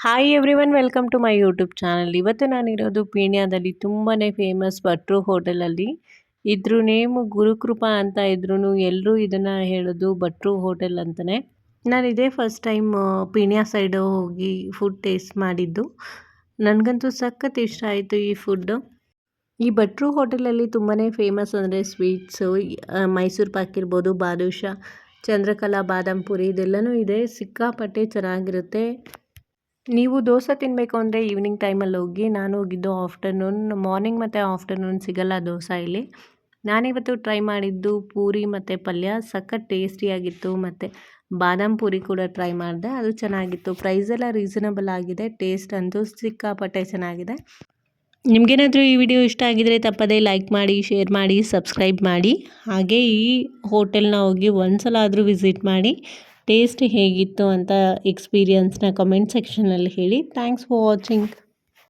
Hi everyone welcome to my YouTube channel ಇವತ್ತು ನಾನಿರೋದು ಪೀಣ್ಯದಲ್ಲಿ ತುಂಬಾ ಫೇಮಸ್ ಭಟ್ರು ಹೋಟೆಲಲ್ಲಿ ಇದ್ರ ನೇಮು ಗುರುಕೃಪಾ ಅಂತ ಇದ್ರೂ ಎಲ್ಲರೂ ಇದನ್ನು ಹೇಳೋದು ಭಟ್ರು ಹೋಟೆಲ್ ಅಂತಲೇ ನಾನು ಇದೇ ಫಸ್ಟ್ ಟೈಮ್ ಪೀಣ್ಯ ಸೈಡು ಹೋಗಿ ಫುಡ್ ಟೇಸ್ಟ್ ಮಾಡಿದ್ದು. ನನಗಂತೂ ಸಖತ್ ಇಷ್ಟ ಆಯಿತು ಈ ಫುಡ್ಡು ಈ ಭಟ್ರು ಹೋಟೆಲಲ್ಲಿ ತುಂಬಾ ಫೇಮಸ್ ಅಂದರೆ ಸ್ವೀಟ್ಸು ಮೈಸೂರು ಪಾಕ್ ಇರ್ಬೋದು, ಬಾದುಷಾ, ಚಂದ್ರಕಲಾ, ಬಾದಾಮ್ ಪುರಿ ಇದೆಲ್ಲನೂ ಇದೆ. ಸಿಕ್ಕಾಪಟ್ಟೆ ಚೆನ್ನಾಗಿರುತ್ತೆ. ನೀವು ದೋಸೆ ತಿನ್ನಬೇಕು ಅಂದರೆ ಈವ್ನಿಂಗ್ ಟೈಮಲ್ಲಿ ಹೋಗಿ, ನಾನು ಹೋಗಿದ್ದು ಆಫ್ಟರ್ನೂನ್ ಮಾರ್ನಿಂಗ್ ಮತ್ತು ಆಫ್ಟರ್ನೂನ್ ಸಿಗಲ್ಲ ದೋಸೆ ಇಲ್ಲಿ. ನಾನಿವತ್ತು ಟ್ರೈ ಮಾಡಿದ್ದು ಪೂರಿ ಮತ್ತು ಪಲ್ಯ, ಸಖತ್ ಟೇಸ್ಟಿಯಾಗಿತ್ತು ಮತ್ತು ಬಾದಾಮ್ ಪೂರಿ ಕೂಡ ಟ್ರೈ ಮಾಡಿದೆ, ಅದು ಚೆನ್ನಾಗಿತ್ತು. ಪ್ರೈಸ್ ಎಲ್ಲ ರೀಸನಬಲ್ ಆಗಿದೆ ಟೇಸ್ಟ್ ಅಂತೂ ಸಿಕ್ಕಾಪಟ್ಟೆ ಚೆನ್ನಾಗಿದೆ. ನಿಮಗೇನಾದರೂ ಈ ವಿಡಿಯೋ ಇಷ್ಟ ಆಗಿದರೆ ತಪ್ಪದೇ ಲೈಕ್ ಮಾಡಿ ಶೇರ್ ಮಾಡಿ ಸಬ್ಸ್ಕ್ರೈಬ್ ಮಾಡಿ. ಹಾಗೆ ಈ ಹೋಟೆಲ್ನ ಹೋಗಿ ಒಂದು ಸಲ ಆದರೂ ವಿಸಿಟ್ ಮಾಡಿ. ಟೇಸ್ಟ್ ಹೇಗಿತ್ತು ಅಂತ ಎಕ್ಸ್ಪೀರಿಯನ್ಸ್ನ ಕಮೆಂಟ್ ಸೆಕ್ಷನಲ್ಲಿ ಹೇಳಿ. Thanks for watching